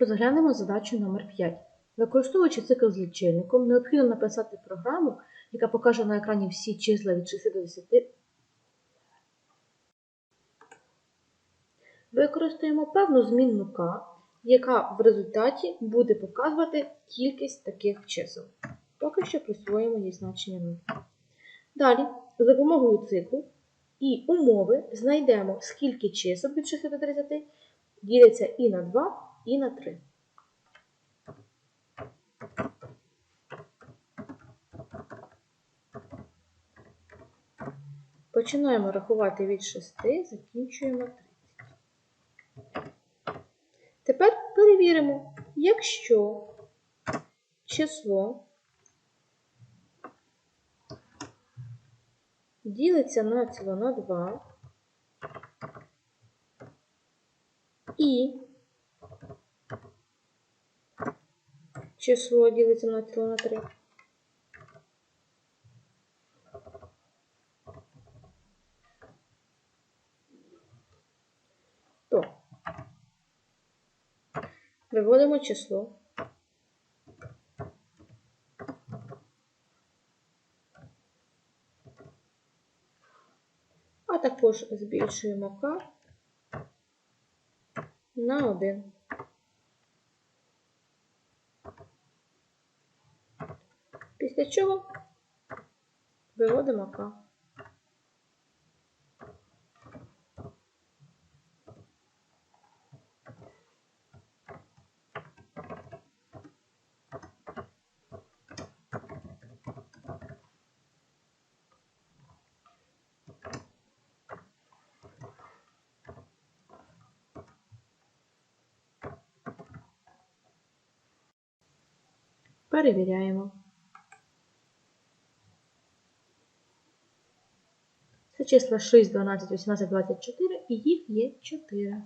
Розглянемо задачу номер 5. Використовуючи цикл з лічильником, необхідно написати програму, яка покаже на екрані всі числа від 6 до 10. Використаємо певну змінну k, яка в результаті буде показувати кількість таких чисел. Поки що присвоїмо їй значення 0. Далі, за допомогою циклу і умови знайдемо, скільки чисел від 6 до 30 діляться і на 2, і на 3. Починаємо рахувати від 6, закінчуємо 30. Тепер перевіримо, якщо число ділиться націло на 2 і число ділиться націло на 3. То виводимо число. А також збільшуємо k на 1. Після чого виводимо k. Перевіряємо. Це числа 6, 12, 18, 24 і їх є 4.